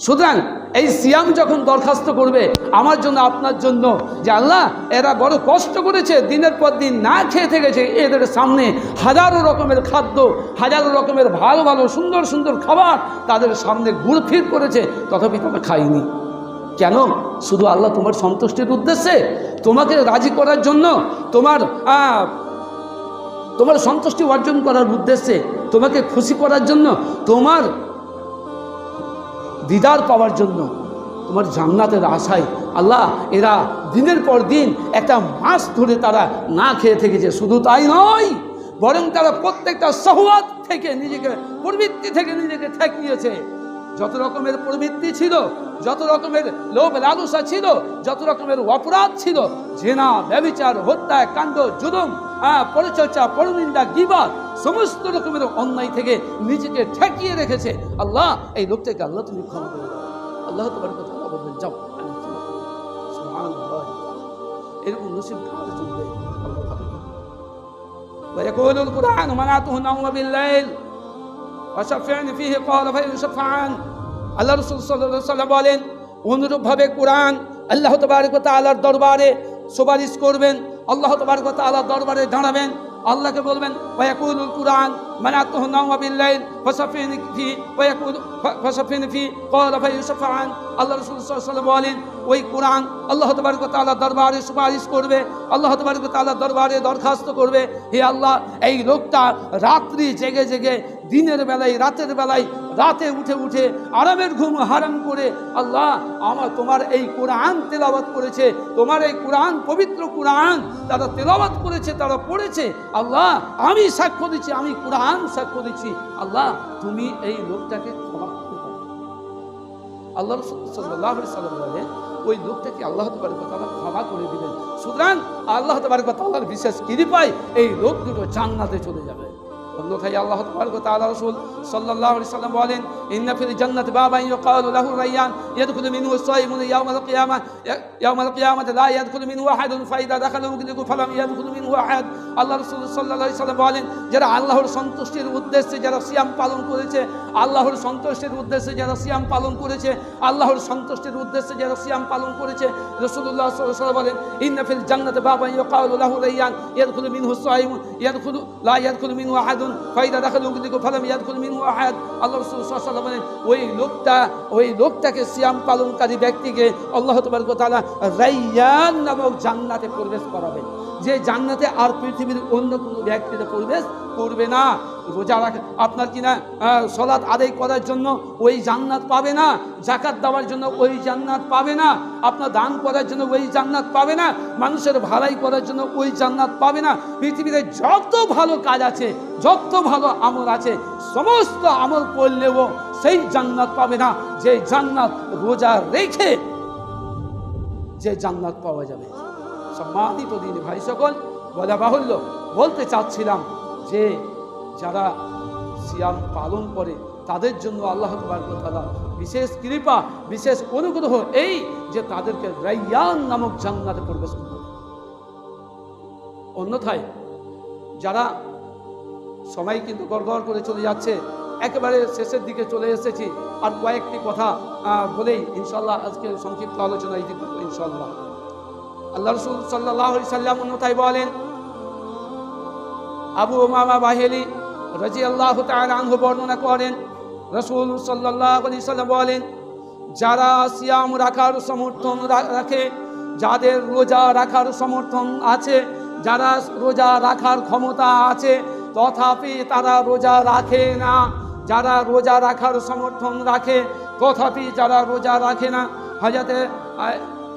সুতরাং এই সিয়াম যখন দরখাস্ত করবে আমার জন্য, আপনার জন্য, যে আল্লাহ এরা বড় কষ্ট করেছে, দিনের পর দিন না খেয়ে থেকেছে, এদের সামনে হাজারো রকমের খাদ্য, হাজারো রকমের ভালো ভালো, সুন্দর সুন্দর খাবার তাদের সামনে ঘুরফির করেছে, তথাপি তারা খাইনি কেন? শুধু আল্লাহ তোমার সন্তুষ্টির উদ্দেশ্যে? তোমাকে রাজি করার জন্য, তোমার তোমার সন্তুষ্টি অর্জন করার উদ্দেশ্যে, তোমাকে খুশি করার জন্য, তোমার দিদার পাওয়ার জন্য। তোমার জান্নাতের আশায় আল্লাহ এরা দিনের পর দিন একটা মাস ধরে তারা না খেয়ে থেকেছে। শুধু তাই নয় বরং তারা প্রত্যেকটা সহওয়াত থেকে নিজেকে প্রবৃত্তি থেকে নিজেকে ঠেকিয়েছে। যত রকমের প্রবৃত্তি ছিল যত রকমের লোভ লালসা ছিল যত রকমের অপরাধ ছিল জেনা ব্যবিচার হত্যা কাণ্ড জুলুম আহ, পরিচর্যা পরনিন্দা গিবাদ সমস্ত রকমের অন্যায় থেকে নিজেকে ঠেকিয়ে রেখেছে আল্লাহ এই লোকটাকে আল্লাহ তুমি ক্ষমা করে দাও আল্লাহ তোমার কথা বলবেন যাও আমি ক্ষমা করে দিলাম। সুবহানাল্লাহ। এরকম নসিব কার চলবে আল্লাহ ভালো জানে। ويقول القرآن منعته النوم بالليل وشفعني فيه قال فيشفعان আল্লাহ রসুল সাল্লাহ সাল্লাম বলেন অনুরূপভাবে কোরআন আল্লাহ তবারক তালার দরবারে সুপারিশ করবেন আল্লাহ তবারক তালার দরবারে দাঁড়াবেন আল্লাহকে বলবেন ওয়াকুলুল কুরআন মানে আত্মহনাম বিল্লাইল, ফাসাফিনি ফি ওয়াকুল ফাসাফিনি ফি, ক্বালা ফায়ুসফান আল্লাহ রাসূল সাল্লাল্লাহু আলাইহি বলেন, ওই কুরআন আল্লাহ তবারক তাআলা দরবারে সুপারিশ করবে, আল্লাহ তবারক তাআলা দরবারে দরখাস্ত করবে। হে আল্লাহ, এই লোকটা রাত্রি জেগে জেগে দিনের বেলায়, রাতের বেলায়, রাতে উঠে উঠে আরামের ঘুম হারাম করে আল্লাহ আমার তোমার এই কোরআন তেলাওয়াত করেছে, তোমার এই কোরআন, পবিত্র কোরআন তারা তেলাওয়াত করেছে, তারা পড়েছে, আল্লাহ আমি সাক্ষ্য দিচ্ছি, আমি কোরআন সাক্ষ্য দিচ্ছি। আল্লাহ তুমি এই লোকটাকে আল্লাহ সাল্লাহ সাল্লাম বলেন, ওই লোকটাকে আল্লাহ তাআলা ক্ষমা করে দিবেন। সুতরাং আল্লাহ তাআলার বিশেষ কৃপায় এই লোক দুটো জান্নাতে চলে যাবে। অন্যথায় আল্লাহ তাআলা রাসূল সাল্লাল্লাহু আলাইহি সাল্লাম বলেন, ইন্না ফিল জান্নাতি বাবান ইউকালু লাহু রায়্যান ইয়াদখুলু মিনহু আস-সাইমুন ইয়াওমাল কিয়ামah ইয়াওমাল কিয়ামাতি লা ইয়াদখুলু মিনহু আহাদুন ফাইদা দাখালা উগলিকু ফালাম ইয়াদখুলু মিনহু আহাদ। আল্লাহ রাসূল সাল্লাল্লাহু আলাইহি সাল্লাম বলেন, যারা আল্লাহর সন্তুষ্টির উদ্দেশ্যে যারা সিয়াম পালন করেছে, আল্লাহর সন্তুষ্টির উদ্দেশ্যে যারা সিয়াম পালন করেছে, আল্লাহর সন্তুষ্টির উদ্দেশ্যে যারা সিয়াম পালন করেছে, রাসূলুল্লাহ সাল্লাল্লাহু আলাইহি সাল্লাম বলেন, ইন্না ফিল জান্নাতি বাবান ইউকালু লাহু রায়্যান ইয়াদখুলু মিনহু আস-সাইমুন ইয়াদখুলু, লা ইয়াদখুলু মিনহু আহাদুন ফাইদা দাখালু উগলিকু ফালাম ইয়াদখুলু মিনহু আহাদ। আল্লাহ রাসূল সাল্লাল্লাহু আলাইহি ওই লোকটা, ওই লোকটাকে সিয়াম পালনকারী ব্যক্তিকে আল্লাহ তাবারক তাআলা রাইয়ান নামক জান্নাতে প্রবেশ করাবেন। যে জান্নাতে আর পৃথিবীর অন্য কোনো ব্যক্তিতে প্রবেশ করবে না। রোজা রাখ। আপনার কিনা সলাৎ আদায় করার জন্য ওই জান্নাত পাবে না জাকাত দেওয়ার জন্য ওই জান্নাত পাবে না, আপনার দান করার জন্য ওই জান্নাত পাবে না, মানুষের ভালাই করার জন্য ওই জান্নাত পাবে না। পৃথিবীতে যত ভালো কাজ আছে, যত ভালো আমল আছে, সমস্ত আমল করলেও সেই জান্নাত পাবে না। যে জান্নাত রোজা রেখে যে জান্নাত পাওয়া যাবে। সম্মানিত দিন ভাই সকল, বলা বাহুল্য, বলতে চাচ্ছিলাম যে যারা সিয়াম পালন করে, তাদের জন্য আল্লাহ তাআলা বিশেষ কৃপা, বিশেষ অনুগ্রহ এই যে তাদেরকে রাইয়ান নামক জান্নাতে প্রবেশ করবে অন্যথায় যারা সময় কিন্তু গড়গড় করে চলে যাচ্ছে, একেবারে শেষের দিকে চলে এসেছি, আর কয়েকটি কথা বলেই ইনশাল্লাহ আজকে সংক্ষিপ্ত আলোচনা এই দিকে ইনশাল্লাহ আল্লাহ রসুল সাল্লাহ সাল্লাম অন্যথায় বলেন, আবু মামা বাহেলি রাজি আল্লাহ আনহু বর্ণনা করেন, রসুল সাল্লাহ আলি সাল্লাম বলেন, যারা সিয়াম রাখার সমর্থন রাখে, যাদের রোজা রাখার সমর্থন আছে, যারা রোজা রাখার ক্ষমতা আছে, তথাপি তারা রোজা রাখে না। যারা রোজা রাখার সমর্থন রাখে, তথাপি যারা রোজা রাখে না। হাজাতে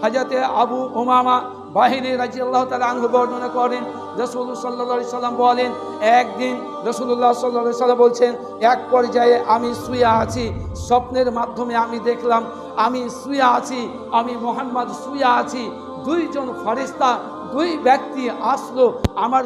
হাজাতে আবু ওমামা বাহিনী রাজি আল্লাহ তালা আনহু বর্ণনা করেন রসুল সাল্লা সাল্লাম বলেন, একদিন রসুল্লাহ সাল্লা সাল্লাম বলছেন, এক পর্যায়ে আমি শুয়ে আছি, স্বপ্নের মাধ্যমে আমি দেখলাম, আমি শুয়ে আছি, আমি মোহাম্মদ শুয়ে আছি, দুইজন ফরিস্তা দুই ব্যক্তি আসলো, আমার